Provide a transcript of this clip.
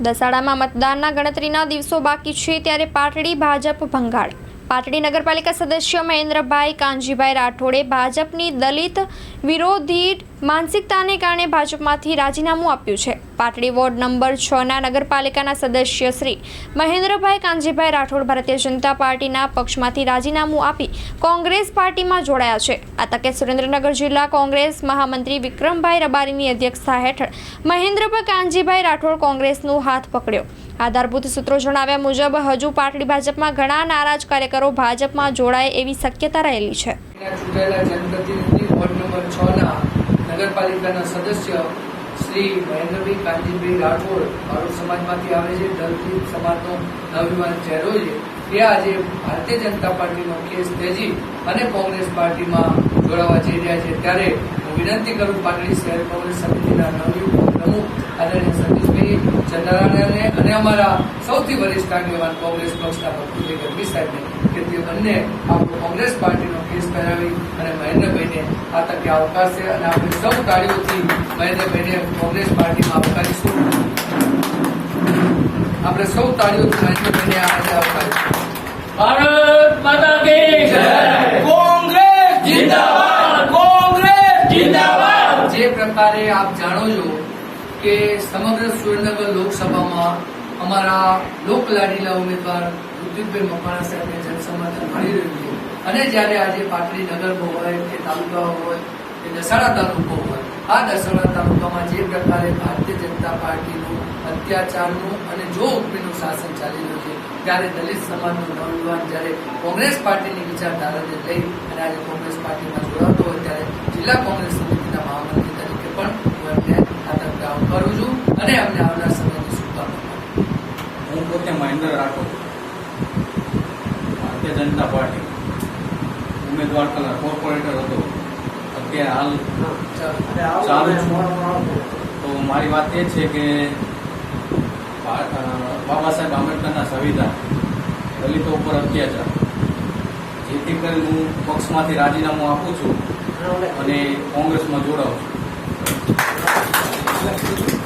દસાડામાં મતદાનના ગણતરીના દિવસો બાકી છે ત્યારે પાટડી, ભાજપ ભંગાળ પાટડી નગરપાલિકા સદસ્ય મહેન્દ્રભાઈ કાનજીભાઈ રાઠોડે ભાજપની દલિત વિરોધી માનસિકતાને કારણે ભાજપમાંથી રાજીનામું આપ્યું છે. પાટડી વોર્ડ નંબર છ ના નગરપાલિકાના સદસ્ય શ્રી મહેન્દ્રભાઈ કાનજીભાઈ રાઠોડ ભારતીય જનતા પાર્ટીના પક્ષમાંથી રાજીનામું આપી કોંગ્રેસ પાર્ટીમાં જોડાયા છે. આ તકે સુરેન્દ્રનગર જિલ્લા કોંગ્રેસ મહામંત્રી વિક્રમભાઈ રબારીની અધ્યક્ષતા હેઠળ મહેન્દ્રભાઈ કાનજીભાઈ રાઠોડ કોંગ્રેસનું હાથ પકડ્યો. આધારભૂત સૂત્રો જણાવ્યા મુજબ, હજુ પાટડી ભાજપમાં ઘણા નારાજ કાર્યકરો ભાજપમાં જોડાય એવી શક્યતા રહેલી છે. નગરપાલિકાના સદસ્ય શ્રી મહેન્દ્રભાઈ કાંતિભાઈ રાઠોડ મારો સમાજમાંથી આવે છે, દલિત સમાજનો નવયુવાન ચહેરો છે તે આજે ભારતીય જનતા પાર્ટીનો કેસ તેજી અને કોંગ્રેસ પાર્ટીમાં જોડાવા જઈ રહ્યા છે. ત્યારે હું વિનંતી કરું પાટડી શહેર કોંગ્રેસ સમિતિના નવયુવક પ્રમુખ, આદરણીય સતીશભાઈ ચંદ્રારાયણને અને અમારા સૌથી વરિષ્ઠ આગેવાન કોંગ્રેસ પક્ષના ભક્તિભાઈ ગઢવી સાહેબને કે તે બંને આપણો કોંગ્રેસ પાર્ટીનો કેસ કરાવી અને મહેન્દ્રભાઈને આ તકે આવકારશે અને આપણે સૌ કાર્યોથી મહેન્દ્રભાઈને કોંગ્રેસ પાર્ટીમાં આવકારીશું. આપણે સૌ તાળીઓથી મહેન્દ્રભાઈને આજે આવકારીશું. ભારત માતા કી જય! કોંગ્રેસ જિંદાબાદ! કોંગ્રેસ જિંદાબાદ! જે પ્રકારે આપ જાણો છો કે સમગ્ર સુરેન્દ્રનગર લોકસભામાં અમારા લોકલાડીલા ઉમેદવાર ઋત્વિકભાઈ મકવાણા સાહેબને જનસમર્થન મળી રહ્યું છે. અને જ્યારે આજે પાટડી નગર હોય, કે તાલુકા હોય, કે દસાડા તાલુકો હોય, આ દસાડા તાલુકામાં જે પ્રકારે ભારતીય જનતા પાર્ટીનું અત્યાચારનું અને જો ઉપરીનું શાસન ચાલી રહ્યું છે, ત્યારે દલિત સમાજનું નવયુવાન જ્યારે કોંગ્રેસ પાર્ટીની વિચારધારાને લઈ અને આજે કોંગ્રેસ પાર્ટીમાં જોડાતો હોય, ત્યારે જિલ્લા કોંગ્રેસ સમિતિના મહામંત્રી તરીકે પણ હું એમને આ તકે આવકારું છું અને અમને આવનાર સમયની શુભકામનાઓ હું પોતે મહેન્દ્ર રાઠોડ ભારતીય જનતા પાર્ટી. ઉમેદવાર કલર કોર્પોરેટર હતો. અત્યારે હાલ ચાલુ તો મારી વાત એ છે કે બાબા સાહેબ આંબેડકરના સંવિધાન, દલિતો ઉપર અત્યાચાર. જેથી કરીને હું પક્ષમાંથી રાજીનામું આપું છું અને કોંગ્રેસમાં જોડાઉં છું.